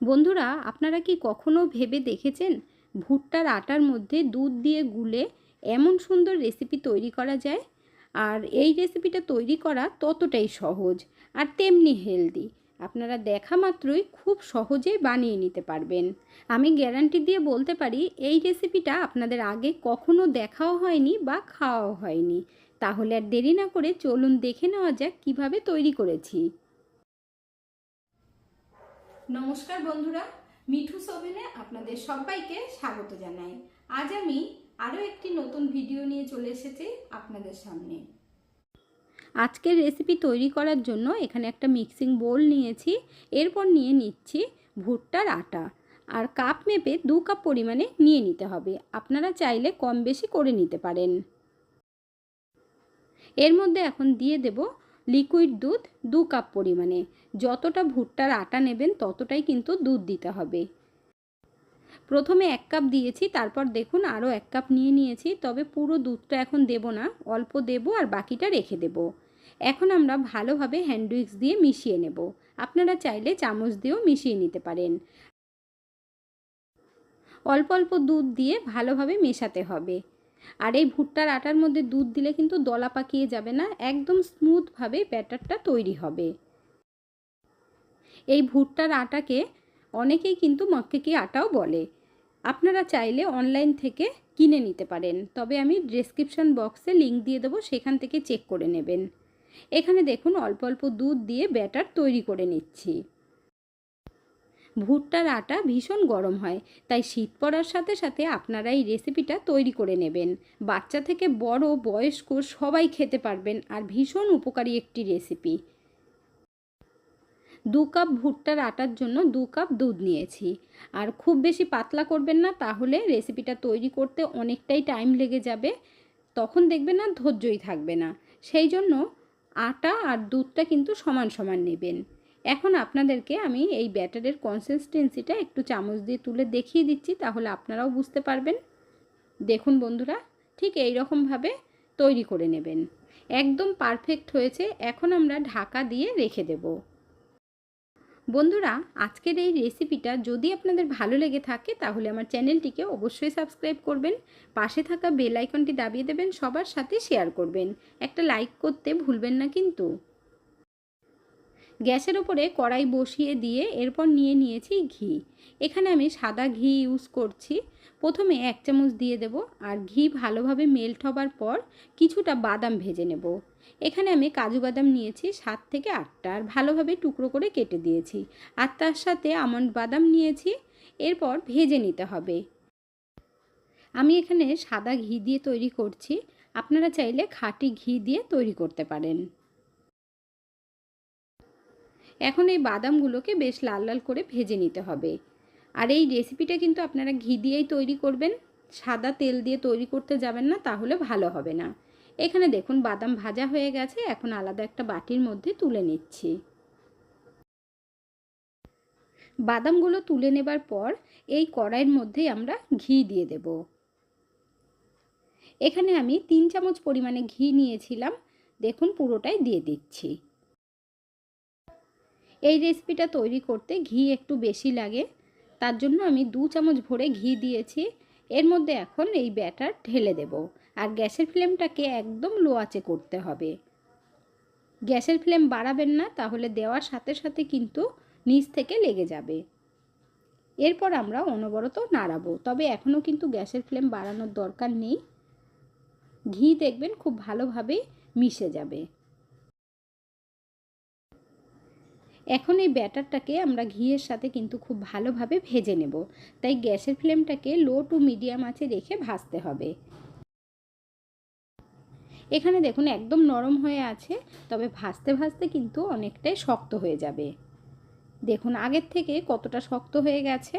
বন্ধুরা, আপনারা কি কখনো ভেবে দেখেছেন ভুট্টার আটার মধ্যে দুধ দিয়ে গুলে এমন সুন্দর রেসিপি তৈরি করা যায়? আর এই রেসিপিটা তৈরি করা ততটাই সহজ আর তেমনি হেলদি আপনারা দেখা মাত্রই খুব সহজেই বানিয়ে নিতে পারবেন। আমি গ্যারান্টি দিয়ে বলতে পারি, এই রেসিপিটা আপনাদের আগে কখনো দেখাও হয়নি বা খাওয়াও হয়নি। তাহলে আর দেরি না করে চলুন দেখে নেওয়া যাক কীভাবে তৈরি করেছি। নমস্কার বন্ধুরা, মিঠু সোভেনে আপনাদের সবাইকে স্বাগত জানাই। আজ আমি আরও একটি নতুন ভিডিও নিয়ে চলে এসেছি আপনাদের সামনে। আজকের রেসিপি তৈরি করার জন্য এখানে একটা মিক্সিং বোল নিয়েছি, এরপর নিয়ে নিচ্ছি ভুট্টার আটা। আর কাপ মেপে দু কাপ পরিমাণে নিয়ে নিতে হবে, আপনারা চাইলে কম বেশি করে নিতে পারেন। এর মধ্যে এখন দিয়ে দেব লিকুইড দুধ দু কাপ পরিমাণে। যতটা ভুট্টার আটা নেবেন ততটাই কিন্তু দুধ দিতে হবে। প্রথমে এক কাপ দিয়েছি, তারপর দেখুন আরও এক কাপ নিয়ে নিয়েছি, তবে পুরো দুধটা এখন দেব না, অল্প দেব আর বাকিটা রেখে দেব। এখন আমরা ভালোভাবে হ্যান্ড উইক্স দিয়ে মিশিয়ে নেব। আপনারা চাইলে চামচ দিয়েও মিশিয়ে নিতে পারেন। অল্প অল্প দুধ দিয়ে ভালোভাবে মেশাতে হবে। আর এই ভুট্টার আটার মধ্যে দুধ দিলে কিন্তু দলা পাকিয়ে যাবে না, একদম স্মুথভাবে ব্যাটারটা তৈরি হবে। এই ভুট্টার আটাকে অনেকেই কিন্তু মক্কেকি আটাও বলে। আপনারা চাইলে অনলাইন থেকে কিনে নিতে পারেন, তবে আমি ডেসক্রিপশন বক্সে লিংক দিয়ে দেবো, সেখান থেকে চেক করে নেবেন। এখানে দেখুন, অল্প অল্প দুধ দিয়ে ব্যাটার তৈরি করে নিচ্ছি। ভুট্টার আটা ভীষণ গরম হয়, তাই শীত পড়ার সাথে সাথে আপনারা এই রেসিপিটা তৈরি করে নেবেন। বাচ্চা থেকে বড়, বয়স্ক সবাই খেতে পারবেন আর ভীষণ উপকারী একটি রেসিপি দু কাপ ভুট্টার আটার জন্য দু কাপ দুধ নিয়েছি। আর খুব বেশি পাতলা করবেন না, তাহলে রেসিপিটা তৈরি করতে অনেকটাই টাইম লেগে যাবে। তখন দেখবেন না ধৈর্যই থাকবে না। সেই জন্য আটা আর দুধটা কিন্তু সমান সমান নেবেন। এখন আপনাদেরকে আমি এই ব্যাটারের কনসিস্টেন্সিটা একটু চামচ দিয়ে তুলে দেখিয়ে দিচ্ছি, তাহলে আপনারাও বুঝতে পারবেন। দেখুন বন্ধুরা, ঠিক এই রকমভাবে তৈরি করে নেবেন। একদম পারফেক্ট হয়েছে, এখন আমরা ঢাকা দিয়ে রেখে দেবো। বন্ধুরা, আজকের এই রেসিপিটা যদি আপনাদের ভালো লেগে থাকে, তাহলে আমার চ্যানেলটিকে অবশ্যই সাবস্ক্রাইব করবেন, পাশে থাকা বেল আইকনটি দাবিয়ে দেবেন, সবার সাথে শেয়ার করবেন। একটা লাইক করতে ভুলবেন না কিন্তু। গ্যাসের ওপরে কড়াই বসিয়ে দিয়ে এরপর নিয়ে নিয়েছি ঘি। এখানে আমি সাদা ঘি ইউজ করছি। প্রথমে এক চামচ দিয়ে দেব আর ঘি ভালোভাবে মেল্ট হবার পর কিছুটা বাদাম ভেজে নেব। এখানে আমি কাজু বাদাম নিয়েছি সাত থেকে আটটা আর ভালোভাবে টুকরো করে কেটে দিয়েছি। আর তার সাথে আমন্ড বাদাম নিয়েছি, এরপর ভেজে নিতে হবে। আমি এখানে সাদা ঘি দিয়ে তৈরি করছি। আপনারা চাইলে খাঁটি ঘি দিয়ে তৈরি করতে পারেন। এখন এই বাদামগুলোকে বেশ লাল লাল করে ভেজে নিতে হবে। আর এই রেসিপিটা কিন্তু আপনারা ঘি দিয়েই তৈরি করবেন। সাদা তেল দিয়ে তৈরি করতে যাবেন না, তাহলে ভালো হবে না। এখানে দেখুন, বাদাম ভাজা হয়ে গেছে। এখন আলাদা একটা বাটির মধ্যে তুলে নিচ্ছি। বাদামগুলো তুলে নেবার পর এই কড়াইয়ের মধ্যেই আমরা ঘি দিয়ে দেব। এখানে আমি তিন চামচ পরিমাণে ঘি নিয়েছিলাম। দেখুন, পুরোটাই দিয়ে দিচ্ছি। এই রেসিপিটা তৈরি করতে ঘি একটু বেশি লাগে। তার জন্য আমি দু চামচ ভরে ঘি দিয়েছি। এর মধ্যে এখন এই ব্যাটার ঢেলে দেব। আর গ্যাসের ফ্লেমটাকে একদম লো আঁচে করতে হবে। গ্যাসের ফ্লেম বাড়াবেন না, তাহলে দেওয়ার সাথে সাথে কিন্তু নিচ থেকে লেগে যাবে। এরপর আমরা অনবরত নাড়াবো। তবে এখনও কিন্তু গ্যাসের ফ্লেম বাড়ানোর দরকার নেই। ঘি দেখবেন খুব ভালোভাবে মিশে যাবে। এখন এই ব্যাটারটাকে আমরা ঘিয়ের সাথে কিন্তু খুব ভালোভাবে ভেজে নেব। তাই গ্যাসের ফ্লেমটাকে লো টু মিডিয়াম আছে রেখে ভাজতে হবে। এখানে দেখুন একদম নরম হয়ে আছে, তবে ভাজতে ভাজতে কিন্তু অনেকটাই শক্ত হয়ে যাবে। দেখুন আগের থেকে কতটা শক্ত হয়ে গেছে।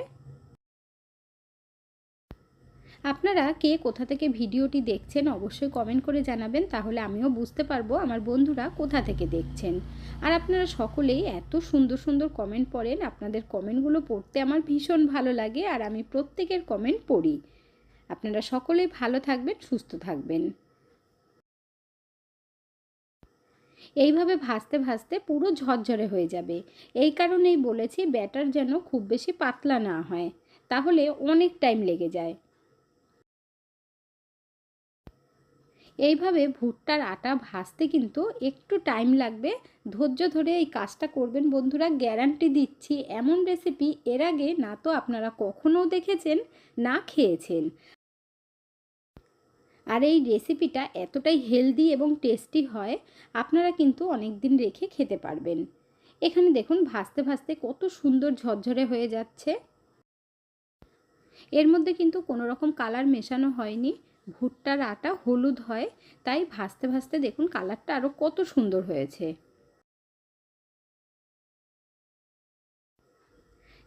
আপনারা কে কোথা থেকে ভিডিওটি দেখছেন অবশ্যই কমেন্ট করে জানাবেন, তাহলে আমিও বুঝতে পারব আমার বন্ধুরা কোথা থেকে দেখছেন। আর আপনারা সকলেই এত সুন্দর সুন্দর কমেন্ট পড়েন, আপনাদের কমেন্টগুলো পড়তে আমার ভীষণ ভালো লাগে আর আমি প্রত্যেকের কমেন্ট পড়ি। আপনারা সকলেই ভালো থাকবেন, সুস্থ থাকবেন। এইভাবে ভাজতে ভাজতে পুরো ঝরঝরে হয়ে যাবে। এই কারণেই বলেছি, ব্যাটার যেন খুব বেশি পাতলা না হয়, তাহলে অনেক টাইম লেগে যায়। এইভাবে ভুট্টার আটা ভাজতে কিন্তু একটু টাইম লাগবে। ধৈর্য ধরে এই কাজটা করবেন বন্ধুরা গ্যারান্টি দিচ্ছি। এমন রেসিপি এর আগে না তো আপনারা কখনও দেখেছেন, না খেয়েছেন। আর এই রেসিপিটা এতটাই হেলদি এবং টেস্টি হয়, আপনারা কিন্তু অনেক দিন রেখে খেতে পারবেন। এখানে দেখুন, ভাজতে ভাজতে কত সুন্দর ঝরঝরে হয়ে যাচ্ছে। এর মধ্যে কিন্তু কোনো রকম কালার মেশানো হয়নি। ভুট্টার আটা হলুদ হয়, তাই ভাজতে ভাজতে দেখুন কালারটা আরও কত সুন্দর হয়েছে।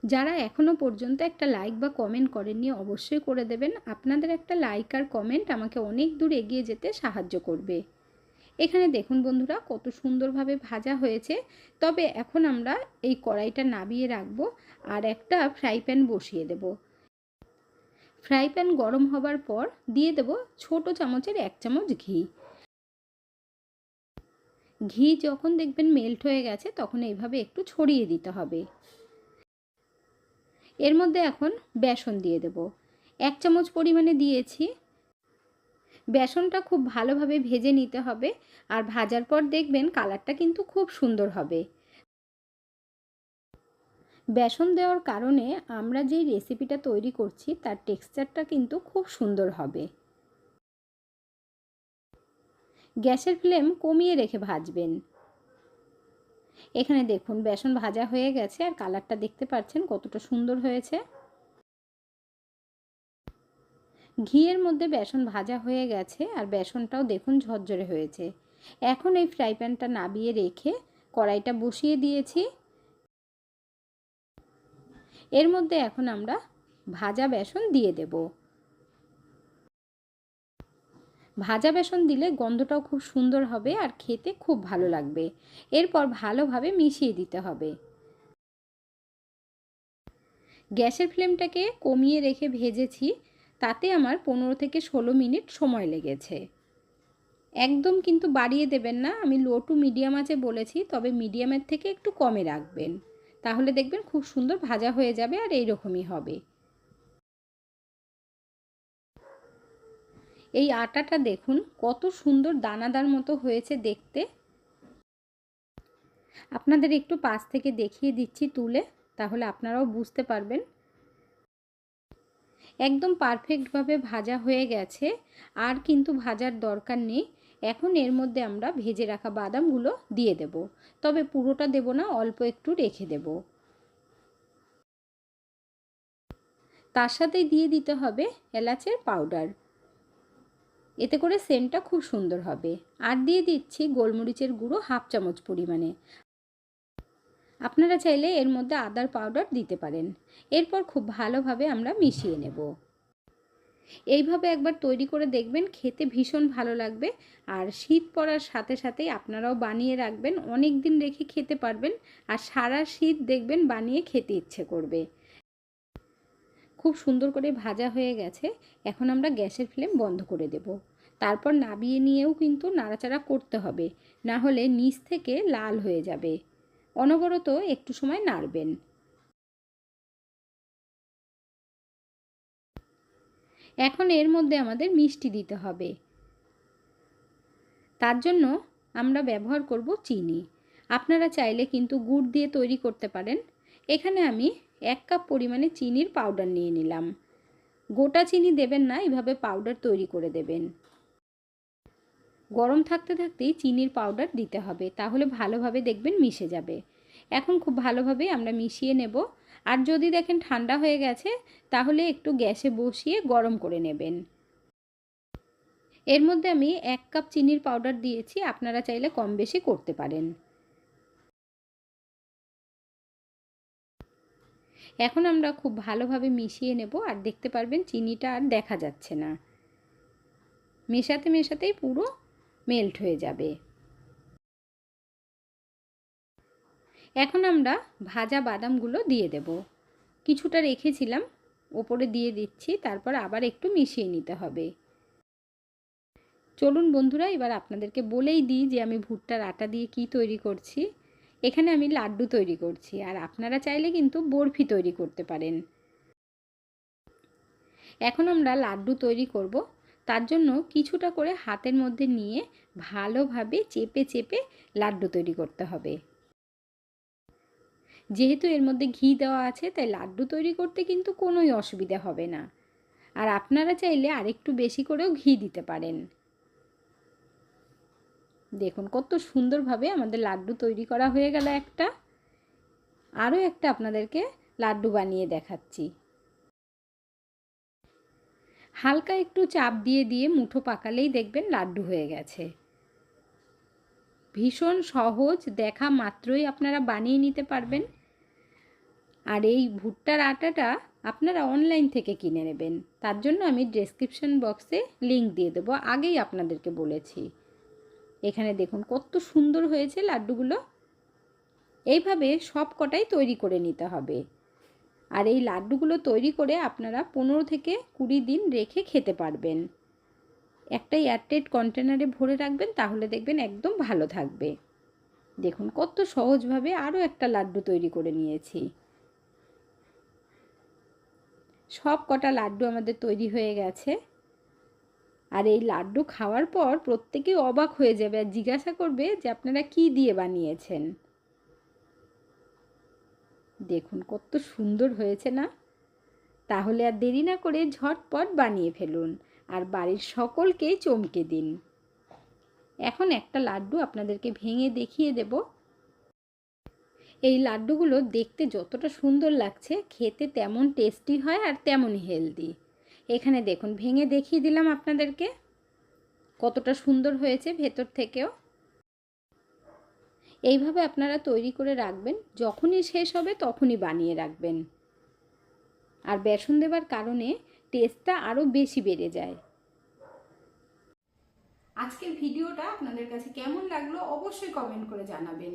যারা এখনও পর্যন্ত একটা লাইক বা কমেন্ট করেননি, অবশ্যই করে দেবেন। আপনাদের একটা লাইক আর কমেন্ট আমাকে অনেক দূর এগিয়ে যেতে সাহায্য করবে। এখানে দেখুন বন্ধুরা, কত সুন্দরভাবে ভাজা হয়েছে। তবে এখন আমরা এই কড়াইটা নাবিয়ে রাখব আর একটা ফ্রাই প্যান বসিয়ে দেব। ফ্রাই প্যান গরম হবার পর দিয়ে দেব ছোট চামচের এক চামচ ঘি। ঘি যখন দেখবেন মেল্ট হয়ে গেছে, তখন এইভাবে একটু ছড়িয়ে দিতে হবে। এর মধ্যে এখন বেসন দিয়ে দেব। এক চামচ পরিমাণে দিয়েছি। বেসনটা খুব ভালোভাবে ভেজে নিতে হবে। আর ভাজার পর দেখবেন কালারটা কিন্তু খুব সুন্দর হবে। বেসন দেওয়ার কারণে আমরা যেই রেসিপিটা তৈরি করছি, তার টেক্সচারটা কিন্তু খুব সুন্দর হবে। গ্যাসের ফ্লেম কমিয়ে রেখে ভাজবেন। এখানে দেখুন, বেসন ভাজা হয়ে গেছে, আর কালারটা দেখতে পাচ্ছেন কতটা সুন্দর হয়েছে। ঘিয়ের মধ্যে বেসন ভাজা হয়ে গেছে, আর বেসনটাও দেখুন ঝরঝরে হয়েছে। এখন এই ফ্রাই প্যানটা নাবিয়ে রেখে কড়াইটা বসিয়ে দিয়েছি। এর মধ্যে এখন আমরা ভাজা বেসন দিয়ে দেব। ভাজা বেসন দিলে গন্ধটাও খুব সুন্দর হবে আর খেতে খুব ভালো লাগবে। এরপর ভালোভাবে মিশিয়ে দিতে হবে। গ্যাসের ফ্লেমটাকে কমিয়ে রেখে ভেজেছি, তাতে আমার পনেরো থেকে ষোলো মিনিট সময় লেগেছে। একদম কিন্তু বাড়িয়ে দেবেন না, আমি লো টু মিডিয়াম আছে বলেছি, তবে মিডিয়ামের থেকে একটু কমে রাখবেন। তাহলে দেখবেন খুব সুন্দর ভাজা হয়ে যাবে আর এইরকমই হবে। এই আটাটা দেখুন, কত সুন্দর দানাদার মতো হয়েছে দেখতে। আপনাদের একটু পাশ থেকে দেখিয়ে দিচ্ছি তুলে, তাহলে আপনারাও বুঝতে পারবেন। একদম পারফেক্টভাবে ভাজা হয়ে গেছে, আর কিন্তু ভাজার দরকার নেই। এখন এর মধ্যে আমরা ভেজে রাখা বাদামগুলো দিয়ে দেব। তবে পুরোটা দেব না, অল্প একটু রেখে দেব। তার সাথে দিয়ে দিতে হবে এলাচের পাউডার। এতে করে সেন্টটা খুব সুন্দর হবে। আর দিয়ে দিচ্ছি গোলমরিচের গুঁড়ো হাফ চামচ পরিমাণে। আপনারা চাইলে এর মধ্যে আদার পাউডার দিতে পারেন। এরপর খুব ভালোভাবে আমরা মিশিয়ে নেব। এইভাবে একবার তৈরি করে দেখবেন, খেতে ভীষণ ভালো লাগবে। আর শীত পড়ার সাথে সাথেই আপনারাও বানিয়ে রাখবেন অনেক দিন রেখে খেতে পারবেন। আর সারা শীত দেখবেন বানিয়ে খেতে ইচ্ছে করবে। খুব সুন্দর করে ভাজা হয়ে গেছে, এখন আমরা গ্যাসের ফ্লেম বন্ধ করে দেব। তারপর নাবিয়ে নিয়েও কিন্তু নাড়াচাড়া করতে হবে, না হলে নিচ থেকে লাল হয়ে যাবে। অনবরত একটু সময় নাড়বেন। এখন এর মধ্যে আমাদের মিষ্টি দিতে হবে। তার জন্য আমরা ব্যবহার করব চিনি। আপনারা চাইলে কিন্তু গুড় দিয়ে তৈরি করতে পারেন। এখানে আমি এক কাপ পরিমাণে চিনির পাউডার নিয়ে নিলাম। গোটা চিনি দেবেন না, এভাবে পাউডার তৈরি করে দেবেন। গরম থাকতে থাকতেই চিনির পাউডার দিতে হবে, তাহলে ভালোভাবে দেখবেন মিশে যাবে। এখন খুব ভালোভাবে আমরা মিশিয়ে নেব। আর যদি দেখেন ঠান্ডা হয়ে গেছে, তাহলে একটু গ্যাসে বসিয়ে গরম করে নেবেন। এর মধ্যে আমি এক কাপ চিনির পাউডার দিয়েছি, আপনারা চাইলে কম বেশি করতে পারেন। এখন আমরা খুব ভালোভাবে মিশিয়ে নেব, আর দেখতে পারবেন চিনিটা আর দেখা যাচ্ছে না। মেশাতে মেশাতেই পুরো মেল্ট হয়ে যাবে। এখন আমরা ভাজা বাদামগুলো দিয়ে দেব। কিছুটা রেখেছিলাম, ওপরে দিয়ে দিচ্ছি, তারপর আবার একটু মিশিয়ে নিতে হবে। চলুন বন্ধুরা, এবার আপনাদেরকে বলেই দিই যে আমি ভুট্টার আটা দিয়ে কি তৈরি করছি। এখানে আমি লাড্ডু তৈরি করছি, আর আপনারা চাইলে কিন্তু বরফি তৈরি করতে পারেন। এখন আমরা লাড্ডু তৈরি করব। তার জন্য কিছুটা করে হাতের মধ্যে নিয়ে ভালোভাবে চেপে চেপে লাড্ডু তৈরি করতে হবে। যেহেতু এর মধ্যে ঘি দেওয়া আছে, তাই লাড্ডু তৈরি করতে কিন্তু কোনোই অসুবিধা হবে না। আর আপনারা চাইলে আরেকটু বেশি করেও ঘি দিতে পারেন। দেখুন, কত সুন্দরভাবে আমাদের লাড্ডু তৈরি করা হয়ে গেল একটা। আরও একটা আপনাদেরকে লাড্ডু বানিয়ে দেখাচ্ছি। হালকা একটু চাপ দিয়ে দিয়ে মুঠো পাকালেই দেখবেন লাড্ডু হয়ে গেছে। ভীষণ সহজ, দেখা মাত্রই আপনারা বানিয়ে নিতে পারবেন। আর এই ভুট্টার আটাটা আপনারা অনলাইন থেকে কিনে নেবেন। তার জন্য আমি ডেসক্রিপশন বক্সে লিংক দিয়ে দেবো। আগেই আপনাদেরকে বলেছি। এখানে দেখুন কত সুন্দর হয়েছে লাড্ডুগুলো। এইভাবে সব কটাই তৈরি করে নিতে হবে। আর এই লাড্ডুগুলো তৈরি করে আপনারা পনেরো থেকে কুড়ি দিন রেখে খেতে পারবেন। একটা এয়ারটেড কন্টেনারে ভরে রাখবেন, তাহলে দেখবেন একদম ভালো থাকবে। দেখুন কত সহজভাবে আরও একটা লাড্ডু তৈরি করে নিয়েছি। সব কটা লাড্ডু আমাদের তৈরি হয়ে গেছে। আর এই লাড্ডু খাওয়ার পর প্রত্যেকেই অবাক হয়ে যাবে আর জিজ্ঞাসা করবে যে আপনারা কি দিয়ে বানিয়েছেন। দেখুন কত সুন্দর হয়েছে না? তাহলে আর দেরি না করে ঝটপট বানিয়ে ফেলুন আর বাড়ির সকলকেই চমকে দিন। এখন একটা লাড্ডু আপনাদেরকে ভেঙে দেখিয়ে দেব। এই লাড্ডুগুলো দেখতে যতটা সুন্দর লাগছে, খেতে তেমন টেস্টি হয় আর তেমনই হেলদি এখানে দেখুন, ভেঙে দেখিয়ে দিলাম আপনাদেরকে কতটা সুন্দর হয়েছে ভেতর থেকেও। এইভাবে আপনারা তৈরি করে রাখবেন, যখনই শেষ হবে তখনই বানিয়ে রাখবেন। আর বেসন দেবার কারণে টেস্টটা আরও বেশি বেড়ে যায়। আজকের ভিডিওটা আপনাদের কাছে কেমন লাগল অবশ্যই কমেন্ট করে জানাবেন।